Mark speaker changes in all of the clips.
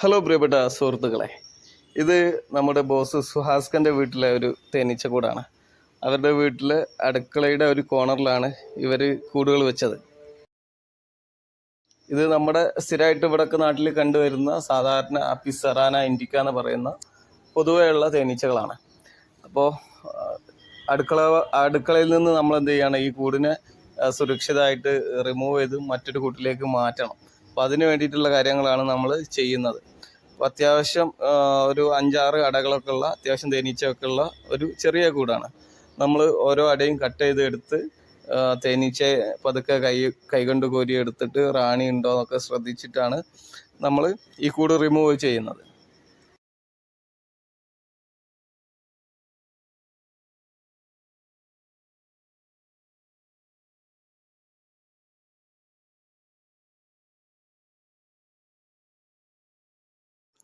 Speaker 1: Hello പ്രിയപ്പെട്ട സുഹൃത്തുക്കളെ. ഇത് നമ്മുടെ ബോസ് സുഹാസ്കന്റെ വീട്ടിലെ ഒരു തേനീച്ചക്കൂടാണ് അവരുടെ വീട്ടിലെ അടുക്കളയുടെ ഒരു കോണറിലാണ് ഇവർ കൂടുകൾ വെച്ചത്. ഇത് നമ്മുടെ സ്ഥിരമായിട്ട് ഇവിടൊക്കെ നാട്ടിൽ കണ്ടുവരുന്ന സാധാരണ അപ്പിസറാന ഇൻഡിക്ക എന്ന് പറയുന്ന പൊതുവെയുള്ള തേനീച്ചകളാണ്. അപ്പോൾ അടുക്കള അടുക്കളയിൽ നിന്ന് നമ്മൾ എന്ത് ചെയ്യണം ഈ കൂടിനെ സുരക്ഷിതമായിട്ട് റിമൂവ് ചെയ്ത് മറ്റൊരു കൂട്ടിലേക്ക് മാറ്റണം. അപ്പോൾ അതിന് വേണ്ടിയിട്ടുള്ള കാര്യങ്ങളാണ് നമ്മൾ ചെയ്യുന്നത്. അപ്പോൾ അത്യാവശ്യം ഒരു അഞ്ചാറ് അടകളൊക്കെ ഉള്ള അത്യാവശ്യം തേനീച്ചയൊക്കെ ഉള്ള ഒരു ചെറിയ കൂടാണ്. നമ്മൾ ഓരോ അടയും കട്ട് ചെയ്ത് എടുത്ത് തേനീച്ച പതുക്കെ കൈ കൈകൊണ്ട് കോരി എടുത്തിട്ട് റാണി ഉണ്ടോ എന്നൊക്കെ ശ്രദ്ധിച്ചിട്ടാണ് നമ്മൾ ഈ കൂട് റിമൂവ് ചെയ്യുന്നത്.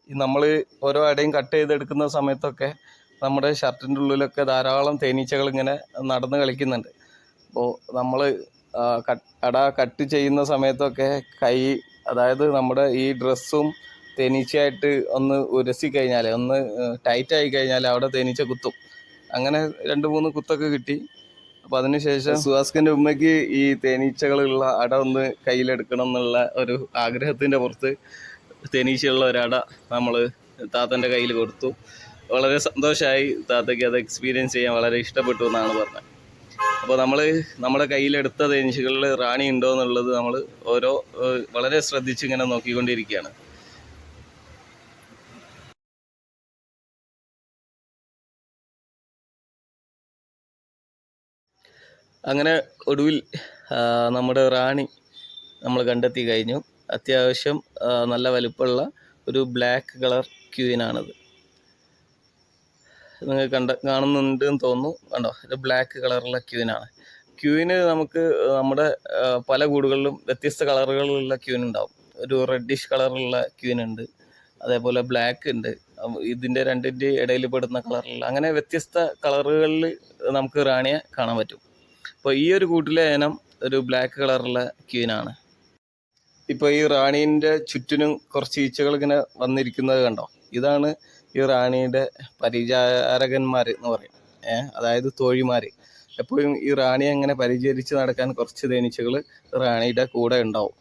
Speaker 1: നമ്മൾ ഓരോ അടയും കട്ട് ചെയ്തെടുക്കുന്ന സമയത്തൊക്കെ നമ്മുടെ ഷർട്ടിന്റെ ഉള്ളിലൊക്കെ ധാരാളം തേനീച്ചകൾ ഇങ്ങനെ നടന്ന് കളിക്കുന്നുണ്ട്. അപ്പോൾ നമ്മൾ അട കട്ട് ചെയ്യുന്ന സമയത്തൊക്കെ കൈ അതായത് നമ്മുടെ ഈ ഡ്രസ്സും തേനീച്ചയായിട്ട് ഒന്ന് ഉരസി കഴിഞ്ഞാൽ ഒന്ന് ടൈറ്റ് ആയി കഴിഞ്ഞാൽ അവിടെ തേനീച്ച കുത്തും. അങ്ങനെ രണ്ട് മൂന്ന് കുത്തൊക്കെ കിട്ടി. അപ്പോൾ അതിനുശേഷം സുഹാസ്കന്റെ ഉമ്മയ്ക്ക് ഈ തേനീച്ചകളുള്ള അട ഒന്ന് കയ്യിലെടുക്കണം എന്നുള്ള ഒരു ആഗ്രഹത്തിന്റെ പുറത്ത് തേനീച്ചയുള്ള ഒരട നമ്മൾ താത്തന്റെ കയ്യിൽ കൊടുത്തു. വളരെ സന്തോഷമായി താത്തയ്ക്ക് അത് എക്സ്പീരിയൻസ് ചെയ്യാൻ വളരെ ഇഷ്ടപ്പെട്ടു എന്നാണ് പറഞ്ഞത്. അപ്പോൾ നമ്മൾ നമ്മുടെ കയ്യിലെടുത്ത തേനീച്ചകളിൽ റാണി ഉണ്ടോ എന്നുള്ളത് നമ്മൾ ഓരോ വളരെ ശ്രദ്ധിച്ച് ഇങ്ങനെ നോക്കിക്കൊണ്ടിരിക്കുകയാണ്. അങ്ങനെ ഒടുവിൽ നമ്മുടെ റാണി നമ്മൾ കണ്ടെത്തി കഴിഞ്ഞു. അത്യാവശ്യം നല്ല വലുപ്പമുള്ള ഒരു ബ്ലാക്ക് കളർ ക്യൂവിനാണിത് നിങ്ങൾ കണ്ട കാണുന്നുണ്ട് എന്ന് തോന്നുന്നു. കണ്ടോ? ഇത് ബ്ലാക്ക് കളറുള്ള ക്യൂവിനാണ് ക്യൂയിന് നമുക്ക് നമ്മുടെ പല കൂടുകളിലും വ്യത്യസ്ത കളറുകളിലുള്ള ക്യൂൻ ഉണ്ടാവും. ഒരു റെഡിഷ് കളറുള്ള ക്യൂൻ ഉണ്ട്. അതേപോലെ ബ്ലാക്ക് ഉണ്ട്. ഇതിന്റെ രണ്ടിന്റെ ഇടയിൽ പെടുന്ന കളറുള്ള അങ്ങനെ വ്യത്യസ്ത കളറുകളിൽ നമുക്ക് റാണിയെ കാണാൻ പറ്റും. അപ്പോൾ ഈ ഒരു കൂട്ടിലെ ഇനം ഒരു ബ്ലാക്ക് കളറുള്ള ക്യൂനാണ് ഇപ്പോൾ ഈ റാണീന്റെ ചുറ്റിനും കുറച്ച് ഈച്ചകൾ ഇങ്ങനെ വന്നിരിക്കുന്നത് കണ്ടോ? ഇതാണ് ഈ റാണിയുടെ പരിചാരകന്മാർ എന്ന് പറയും. ഏഹ് അതായത് തോഴിമാർ എപ്പോഴും ഈ റാണിയെ അങ്ങനെ പരിചരിച്ച് നടക്കാൻ കുറച്ച് തേനീച്ചകൾ റാണിയുടെ കൂടെ ഉണ്ടാവും.